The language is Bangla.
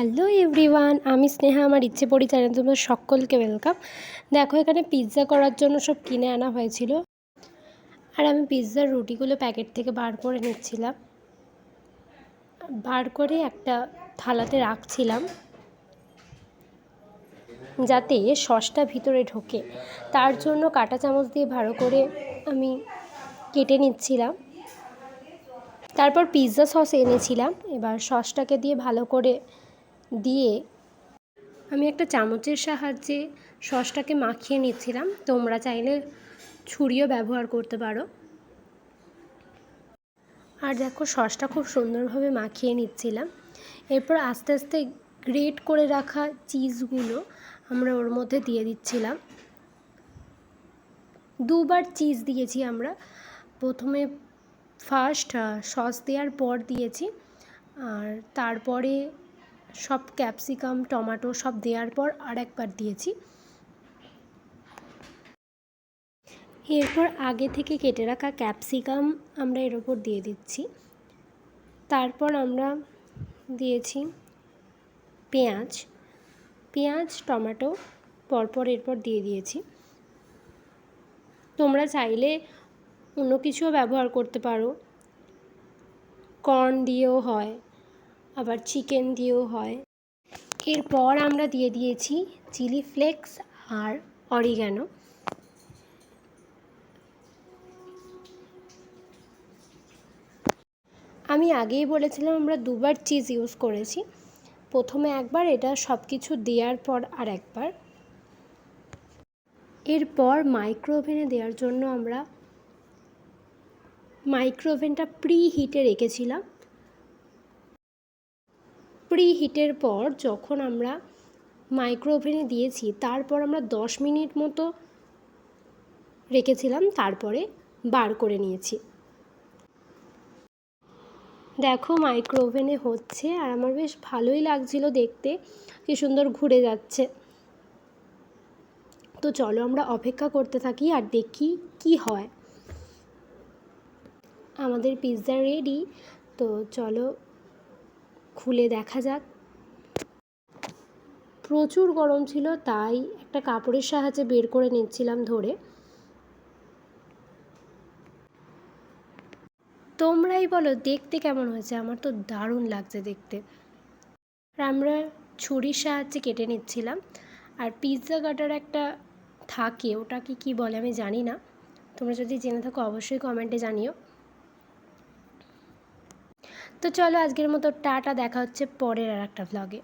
হ্যালো এভরিওয়ান আমি স্নেহা, আমার ইচ্ছে পড়ি চ্যানেল তোমার সকলকে ওয়েলকাম দেখো, এখানে পিৎজা করার জন্য সব কিনে আনা হয়েছিল। আর আমি পিৎজার রুটিগুলো প্যাকেট থেকে বার করে নিচ্ছিলাম। বার করে একটা থালাতে রাখছিলাম। যাতে সসটা ভিতরে ঢোকে। তার জন্য কাঁটা চামচ দিয়ে ভালো করে আমি কেটে নিচ্ছিলাম। তারপর পিৎজা সস এনেছিলাম। এবার সসটাকে দিয়ে ভালো করে দিয়ে আমি একটা চামচের সাহায্যে সসটাকে মাখিয়ে নিচ্ছিলাম। তোমরা চাইলে ছুরিও ব্যবহার করতে পারো। আর দেখো, সসটা খুব সুন্দরভাবে মাখিয়ে নিচ্ছিলাম। এরপর আস্তে আস্তে গ্রেট করে রাখা চিজগুলো আমরা ওর মধ্যে দিয়ে দিচ্ছিলাম। দুবার চিজ দিয়েছি আমরা। প্রথমে ফার্স্ট সস দেওয়ার পর দিয়েছি। আর তারপরে সব ক্যাপসিকাম, টমাটো সব দেওয়ার পর আর একবার দিয়েছি। এরপর আগে থেকে কেটে রাখা ক্যাপসিকাম আমরা এর ওপর দিয়ে দিচ্ছি। তারপর আমরা দিয়েছি পেঁয়াজ। পেঁয়াজ, টমেটো পরপর এরপর দিয়ে দিয়েছি। তোমরা চাইলে অন্য কিছুও ব্যবহার করতে পারো। কর্ন দিয়েও হয়। আবার চিকেন দিয়েও হয়। এরপর আমরা দিয়ে দিয়েছি চিলি ফ্লেক্স আর অরিগ্যানো আমি আগেই বলেছিলাম আমরা দুবার চিজ ইউজ করেছি। প্রথমে একবার এটা সব কিছু দেওয়ার পর আর একবার। এরপর মাইক্রো ওভেনে দেওয়ার জন্য আমরা মাইক্রো ওভেনটা প্রি হিটে রেখেছিলাম। প্রি হিটের পর যখন আমরা মাইক্রো ওভেনে দিয়েছি, তারপর আমরা দশ মিনিট মতো রেখেছিলাম, তারপরে বার করে নিয়েছি। দেখো মাইক্রো ওভেনে হচ্ছে, আর আমার বেশ ভালোই লাগছিল দেখতে, কি সুন্দর ঘুরে যাচ্ছে। তো চলো আমরা অপেক্ষা করতে থাকি আর দেখি কি হয়। আমাদের পিৎজা রেডি তো চলো খুলে দেখা যাক। প্রচুর গরম ছিল, তাই একটা কাপড়ের সাহায্যে বের করে নিচ্ছিলাম ধরে। তোমরাই বলো, দেখতে কেমন হয়েছে? আমার তো দারুণ লাগছে দেখতে। আর আমরা ছুরির সাহায্যে কেটে নিচ্ছিলাম। আর পিৎজা কাটার একটা থাকে, ওটাকে কি বলে আমি জানি না। তোমরা যদি জেনে থাকো, অবশ্যই কমেন্টে জানিও। তো চলো আজকের মতো টাটা দেখা হচ্ছে পরের আর একটা ভ্লগে